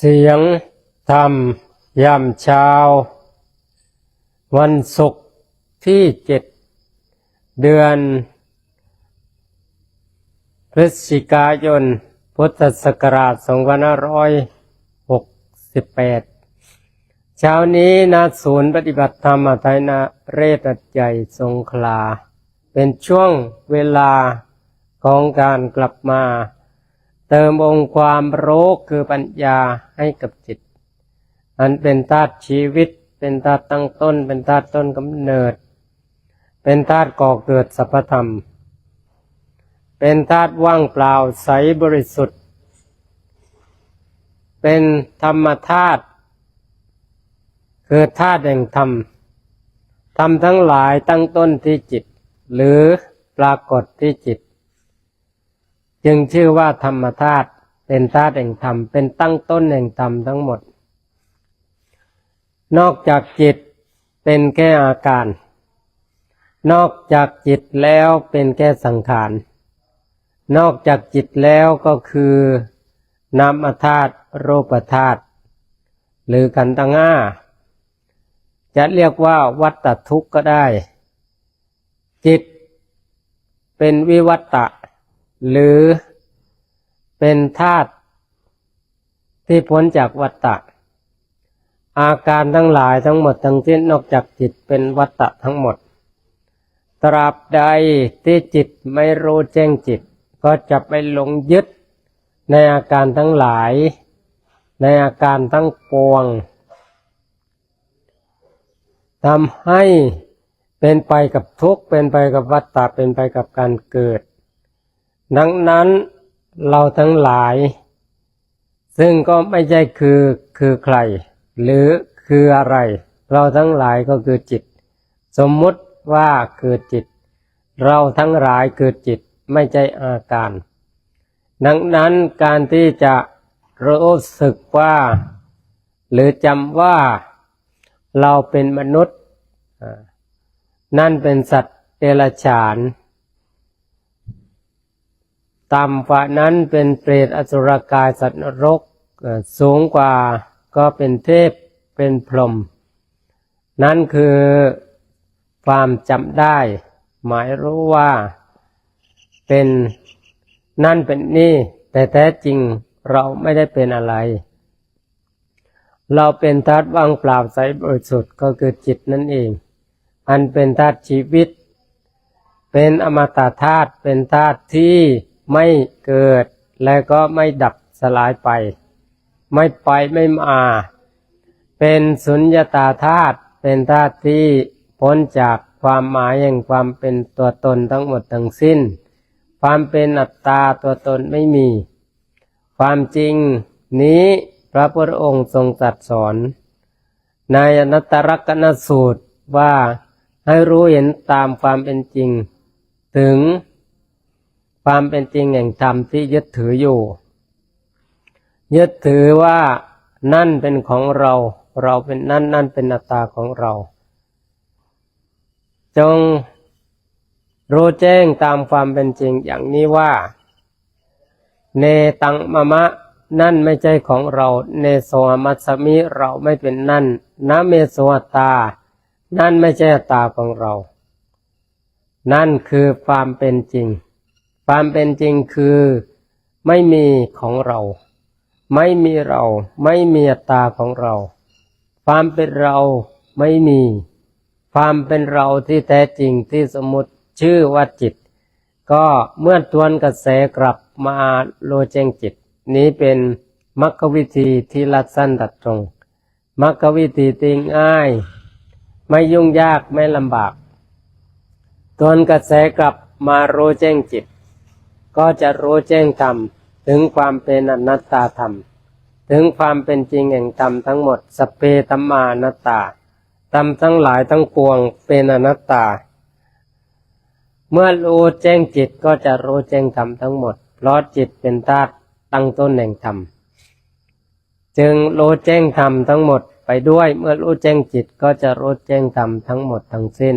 เสียงธรรมยามเช้า วันศุกร์ที่เจ็ดเดือน พฤศจิกายน พุทธศักราช2568 เช้านี้ณศูนย์ปฏิบัติธรรมไทยนาเรศใหญ่สงขลา เป็นช่วงเวลาของการกลับมา เติมองค์ความรู้คือปัญญาให้กับจิต อันเป็นธาตุชีวิต เป็นธาตุตั้งต้น เป็นธาตุต้นกำเนิด เป็นธาตุก่อเกิดสรรพธรรม เป็นธาตุว่างเปล่าใสบริสุทธิ์ เป็นธรรมธาตุคือธาตุแห่งธรรม ธรรมทั้งหลายตั้งต้นที่จิต หรือปรากฏที่จิต จึงชื่อว่าธรรมธาตุเป็นธาตุแห่งธรรม เป็นตั้งต้นแห่งธรรมทั้งหมด นอกจากจิตเป็นแค่อาการ นอกจากจิตแล้วเป็นแค่สังขาร นอกจากจิตแล้วก็คือนามธาตุรูปธาตุหรือขันธ์ห้าจะเรียกว่าวัตตทุกข์ก็ได้ จิตเป็นวิวัตตะ หรือเป็นธาตุที่พ้นจากวัตตะ อาการทั้งหลายทั้งหมดทั้งสิ้นนอกจากจิตเป็นวัตตะทั้งหมด ตราบใดที่จิตไม่รู้แจ้งจิต ก็จะไปหลงยึดในอาการทั้งหลาย ในอาการทั้งปวงทำให้เป็นไปกับทุกข์เป็นไปกับวัฏฏะเป็นไปกับการเกิด ดังนั้นเราทั้งหลาย ซึ่งก็ไม่ใช่คือคือใคร หรือคืออะไร เราทั้งหลายก็คือจิต สมมุติว่าคือจิต เราทั้งหลายคือจิตไม่ใช่อาการ ดังนั้นการที่จะรู้สึกว่า หรือจำว่าเราเป็นมนุษย์ นั่นเป็นสัตว์เดรัจฉาน ต่ำกว่านั้นเป็นเปรตอสุรกายสัตว์นรก สูงกว่าก็เป็นเทพเป็นพรหมนั่นคือความจำได้ หมายรู้ว่าเป็นนั่นเป็นนี่ แต่แท้จริงเราไม่ได้เป็นอะไร เราเป็นธาตุว่างเปล่าใสบริสุทธิ์ก็คือจิตนั่นเอง อันเป็นธาตุชีวิต เป็นอมตะธาตุเป็นธาตุที่ ไม่เกิดและก็ไม่ดับสลายไป ไม่ไปไม่มา เป็นสุญญตาธาตุเป็นธาตุที่พ้นจากความหมายแห่งความเป็นตัวตนทั้งหมดทั้งสิ้น ความเป็นอัตตาตัวตนไม่มี ความจริงนี้พระพุทธองค์ทรงตรัสสอน ในอนัตตลกนสูตรว่าให้รู้เห็นตามความเป็นจริง ถึง ความเป็นจริงแห่งธรรมที่ยึดถืออยู่ ยึดถือว่านั่นเป็นของเรา เราเป็นนั่นนั่นเป็นอัตตาของเรา จงรู้แจ้งตามความเป็นจริงอย่างนี้ว่า เนตังมะมะนั่นไม่ใช่ของเรา เนโสมัสมิเราไม่เป็นนั่นนะเมโสตา นั่นไม่ใช่ตาของเรา นั่นคือความเป็นจริง ความเป็นจริงคือไม่มีของเรา ไม่มีเราไม่มีตาของเรา ความเป็นเราไม่มี ความเป็นเราที่แท้จริงที่สมมติชื่อว่าจิต ก็เมื่อทวนกระแสกลับมาโลเจงจิต นี้เป็นมรรควิธีที่ลัดสั้นตัดตรงมรรควิธีที่ง่าย ไม่ยุ่งยากไม่ลำบากทวนกระแสกลับมารู้แจ้งจิต ก็จะรู้แจ้งธรรมถึงความเป็นอนัตตาธรรม ถึงความเป็นจริงแห่งธรรมทั้งหมดสเพธรรมานัตตาธรรมทั้งหลายทั้งปวงเป็นอนัตตา เมื่อรู้แจ้งจิตก็จะรู้แจ้งธรรมทั้งหมด เพราะจิตเป็นธาตุตั้งต้นแห่งธรรมจึงรู้แจ้งธรรมทั้งหมดไปด้วยเมื่อรู้แจ้งจิตก็จะรู้แจ้งธรรมทั้งหมดทั้งสิ้น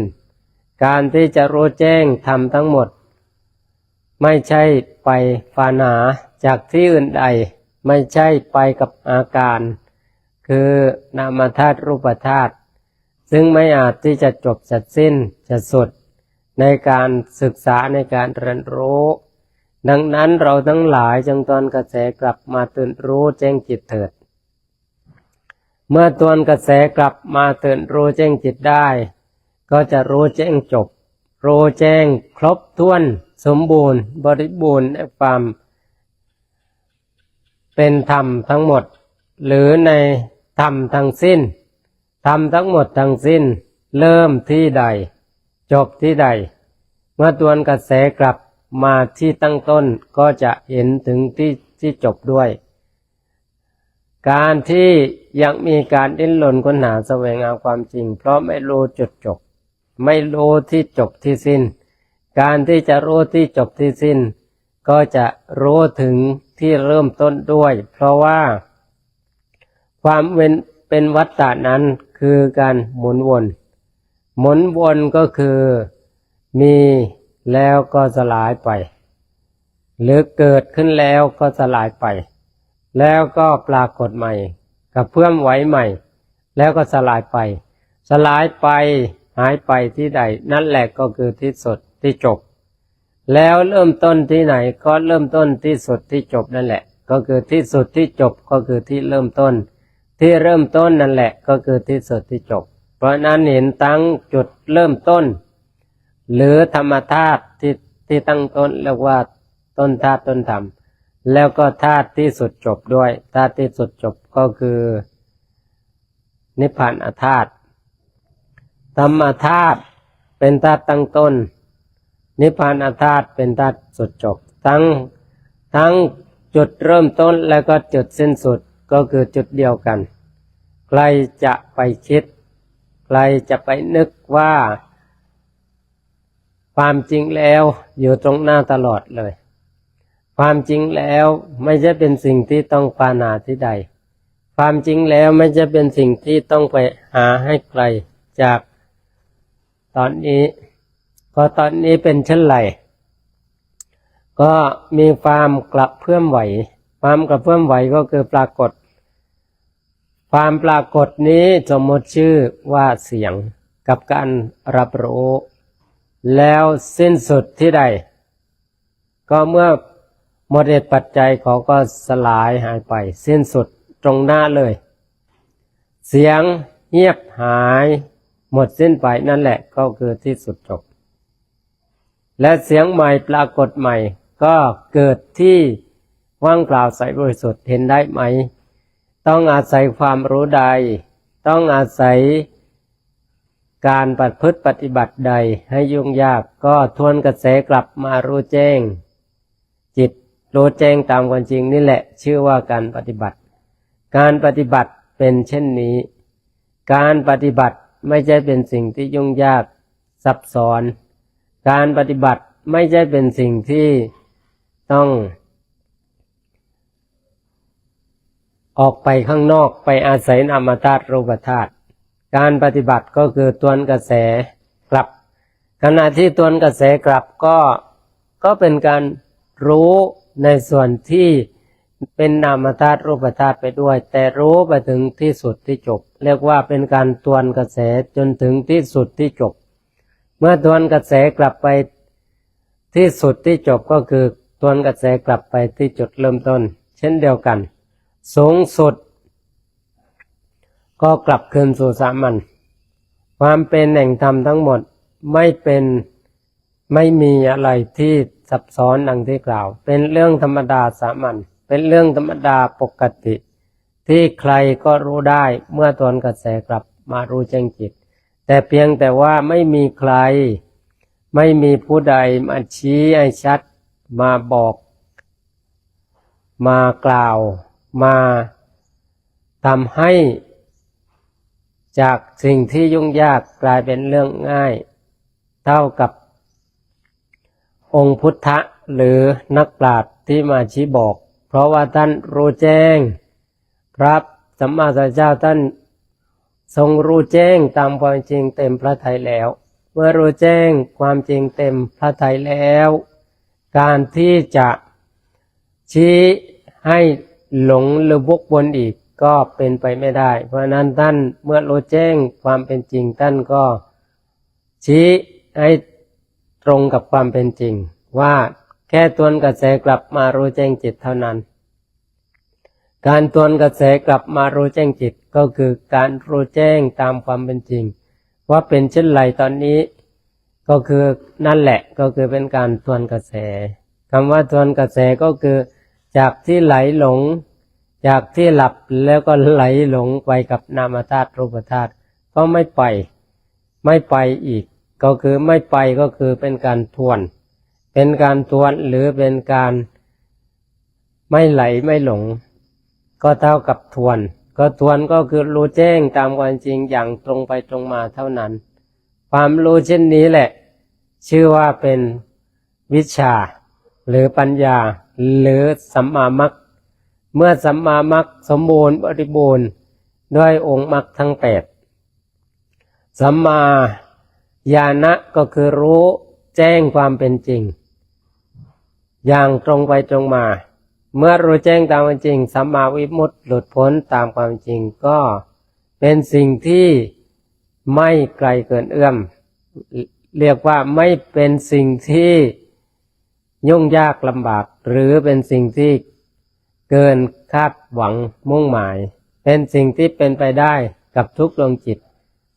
การที่จะรู้แจ้งธรรมทั้งหมด ไม่ใช่ไปฟานาจากที่อื่นใด ไม่ใช่ไปกับอาการ คือนามธาตุรูปธาตุซึ่งไม่อาจที่จะจบจะสิ้นจะสุด ในการศึกษาในการเรียนรู้ ดังนั้นเราทั้งหลายจงตอนกระแสกลับมาตื่นรู้แจ้งจิตเถิด เมื่อตวนกระแสกลับมาตื่นรู้แจ้งจิตได้ ก็จะรู้แจ้งจบ รู้แจ้งครบถ้วน สมบูรณ์บริบูรณ์ในความเป็นธรรมทั้งหมด หรือในธรรมทั้งสิ้นธรรมทั้งหมดทั้งสิ้น เริ่มที่ใด จบที่ใด เมื่อตวนกระแสกลับมาที่ตั้งต้นก็จะเห็นถึงที่ที่จบด้วย การที่ยังมีการดิ้นรนค้นหาแสวงหาความจริง เพราะไม่รู้จุดจบ ไม่รู้ที่จบที่สิ้น การที่จะรู้ที่จบที่สิ้น ก็จะรู้ถึงที่เริ่มต้นด้วย เพราะว่า ความเป็นเป็นวัฏฏะนั้นคือการหมุนวน หมุนวนก็คือมีแล้วก็สลายไป หรือเกิดขึ้นแล้วก็สลายไป แล้วก็ปรากฏใหม่กับเพื่อมไหวใหม่ แล้วก็สลายไป สลายไปหายไปที่ใด นั่นแหละก็คือที่สุด ที่จบ แล้วเริ่มต้นที่ไหนก็เริ่มต้นที่สุดที่จบนั่นแหละ ก็คือที่สุดที่จบก็คือที่เริ่มต้น ที่เริ่มต้นนั่นแหละก็คือที่สุดที่จบ เพราะนั้นเห็นตั้งจุดเริ่มต้น หรือธรรมธาตุที่ที่ตั้งต้นเรียกว่าต้นธาตุต้นธรรมแล้วก็ธาตุที่สุดจบด้วยธาตุที่สุดจบก็คือ นิพพานธาตุธรรมธาตุเป็นธาตุตั้งต้น นิพพานธาตุเป็นธาตุสุดจบ ทั้งทั้งจุดเริ่มต้นแล้วก็จุดสิ้นสุดก็คือจุดเดียวกัน ใครจะไปคิด ใครจะไปนึกว่า ความจริงแล้วอยู่ตรงหน้าตลอดเลย ความจริงแล้วไม่ใช่เป็นสิ่งที่ต้องปานาที่ใด ความจริงแล้วไม่ใช่เป็นสิ่งที่ต้องไปหาให้ไกลจากตอนนี้ ก็ตอนนี้เป็นเช่นไร ก็มีความกระเพื่อมไหว ความกระเพื่อมไหวก็คือปรากฏ ความปรากฏนี้สมมติชื่อว่าเสียงกับการรับรู้ แล้วสิ้นสุดที่ใด ก็เมื่อหมดเหตุปัจจัยเขาก็สลายหายไป สิ้นสุดตรงหน้าเลย เสียงเงียบหาย หมดสิ้นไปนั่นแหละก็คือที่สุดจบ และเสียงใหม่ปรากฏใหม่ ก็เกิดที่ว่างเปล่าใสบริสุทธิ์เห็นได้ไหม ต้องอาศัยความรู้ใด ต้องอาศัยการปฏิพฤติปฏิบัติใดให้ยุ่งยากก็ทวนกระแสกลับมารู้แจ้ง จิตรู้แจ้งตามความจริงนี่แหละ ชื่อว่าการปฏิบัติ การปฏิบัติเป็นเช่นนี้ การปฏิบัติไม่ใช่เป็นสิ่งที่ยุ่งยากซับซ้อน การปฏิบัติไม่ใช่เป็นสิ่งที่ต้อง ออกไปข้างนอกไปอาศัยนามาตุรูปธาตุการปฏิบัติก็คือตวนกระแสกลับ ขณะที่ตวนกระแสกลับก็ก็เป็นการรู้ในส่วนที่เป็นนามธาตุรูปธาตุไปด้วย แต่รู้ไปถึงที่สุดที่จบ เรียกว่าเป็นการตวนกระแสจนถึงที่สุดที่จบ เมื่อตวนกระแสกลับไปที่สุดที่จบก็คือตวนกระแสกลับไปที่จุดเริ่มต้น เช่นเดียวกัน สูงสุด ก็กลับคืนสู่สามัญความเป็นแห่งธรรมทั้งหมดไม่เป็นไม่มีอะไรที่ซับซ้อนดังที่กล่าว เป็นเรื่องธรรมดาสามัญเป็นเรื่องธรรมดาปกติ ที่ใครก็รู้ได้เมื่อตอนกระแสกลับมารู้แจ้งจิต แต่เพียงแต่ว่าไม่มีใคร ไม่มีผู้ใดมาชี้ให้ชัด มาบอก มากล่าว มาทำให้ จากสิ่งที่ยุ่งยากกลายเป็นเรื่องง่าย เท่ากับ องค์พุทธะหรือนักปราชญ์ที่มาชี้บอก เพราะว่าท่านรู้แจ้งพระสัมมาสัมพุทธเจ้าท่าน ทรงรู้แจ้งตามความจริงเต็มพระทัยแล้ว เมื่อรู้แจ้งความจริงเต็มพระทัยแล้ว การที่จะชี้ให้หลงหรือวกวนอีกก็เป็นไปไม่ได้ เพราะฉะนั้นท่านเมื่อรู้แจ้งความเป็นจริงท่านก็ ชี้ให้ตรงกับความเป็นจริง ว่าแค่ตวนกระแสกลับมารู้แจ้งจิตเท่านั้น การตวนกระแสกลับมารู้แจ้งจิตก็คือการรู้แจ้งตามความเป็นจริง ว่าเป็นเช่นไรตอนนี้ ก็คือนั่นแหละก็คือเป็นการทวนกระแสคำว่าทวนกระแสก็คือ จากที่ไหลหลง จากที่หลับแล้วก็ไหลหลงไปกับนามธาตุรูปธาตุก็ไม่ไป ไม่ไปอีก ก็คือไม่ไปก็คือเป็นการทวน เป็นการทวนหรือเป็นการไม่ไหลไม่หลง ก็เท่ากับทวน ก็ทวนก็คือรู้แจ้งตามความจริงอย่างตรงไปตรงมาเท่านั้น ความรู้เช่นนี้แหละ ชื่อว่าเป็นวิชา หรือปัญญา หรือสัมมามัคเมื่อสัมมามัคสมบูรณ์บริบูรณ์ด้วยองค์มัคทั้งแปดสัมมาญาณะก็คือรู้แจ้งความเป็นจริง อย่างตรงไปตรงมา เมื่อรู้แจ้งตามความจริงสัมมาวิมุตติหลุดพ้นตามความจริงก็เป็นสิ่งที่ไม่ไกลเกินเอื้อม เรียกว่าไม่เป็นสิ่งที่ยุ่งยากลำบาก หรือเป็นสิ่งที่เกินคาดหวังมุ่งหมาย เป็นสิ่งที่เป็นไปได้กับทุกดวงจิต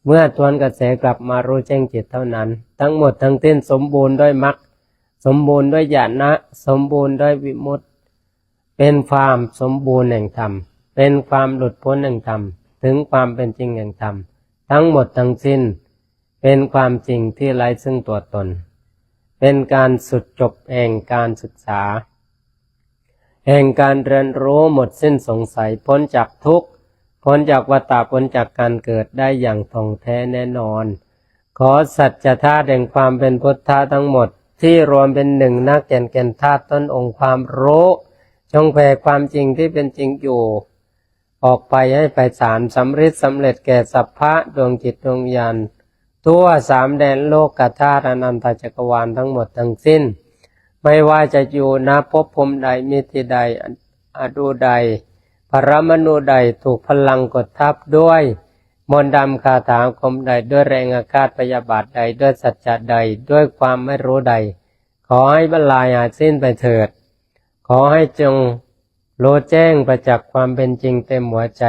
เมื่อทวนกระแสกลับมารู้แจ้งจิตเท่านั้น ทั้งหมดทั้งสิ้นสมบูรณ์ด้วยมรรคสมบูรณ์ด้วยญาณะสมบูรณ์ด้วยวิมุตติ เป็นความสมบูรณ์แห่งธรรม เป็นความหลุดพ้นแห่งธรรม ถึงความเป็นจริงแห่งธรรม ทั้งหมดทั้งสิ้น เป็นความจริงที่ไร้ซึ่งตัวตน เป็นการสุดจบแห่งการศึกษา แห่งการเรียนรู้หมดสิ้นสงสัยพ้นจากทุกข์ พ้นจากวัฏพ้นจากการเกิดได้อย่างท่องแท้แน่นอน ขอสัจธาตุแห่งความเป็นพุทธะทั้งหมดที่รวมเป็นหนึ่งนักแก่นแก่นธาตุต้นองค์ความรู้ จงแผ่ความจริงที่เป็นจริงอยู่ ออกไปให้ไปสารสำร็จสำเร็จแก่สัพพะดวงจิตดวงญาณทั่วสามแดนโลกกธาตุอนันตจักรวาลทั้งหมดทั้งสิ้น ไม่ว่าจะอยู่ณภพภูมิใดมิติใดอดูใดปรมาณูใดถูกพลังกดทับด้วย มนต์ดำคาถาคมใดด้วยแรงอาฆาตพยาบาทใดด้วยสัจจะใดด้วยความไม่รู้ใด ขอให้บรรลัยอาจสิ้นไปเถิด อให้จงรู้แจ้งประจักษ์ความเป็นจริงเต็มหัวใจ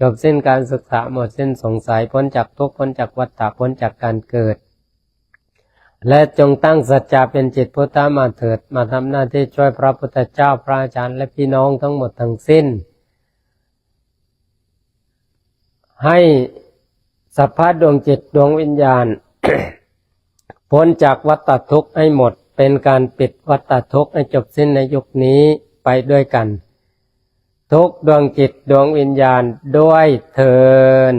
จบสิ้นการศึกษาหมดสิ้นสงสัยพ้นจากทุกพ้นจากวัฏฏะพ้นจากการเกิด และจงตั้งสัจจะเป็นจิตพุทธมาเถิดมาทำหน้าที่ช่วยพระพุทธเจ้าพระอาจารย์และพี่น้องทั้งหมดทั้งสิ้น ให้สัพพะดวงจิตดวงวิญญาณ พ้นจากวัฏฏะทุกข์ให้หมด เป็นการปิดวัฏฏทุกข์ให้จบสิ้นในยุคนี้ไปด้วยกัน ทุกดวงจิตดวงวิญญาณด้วยเทิน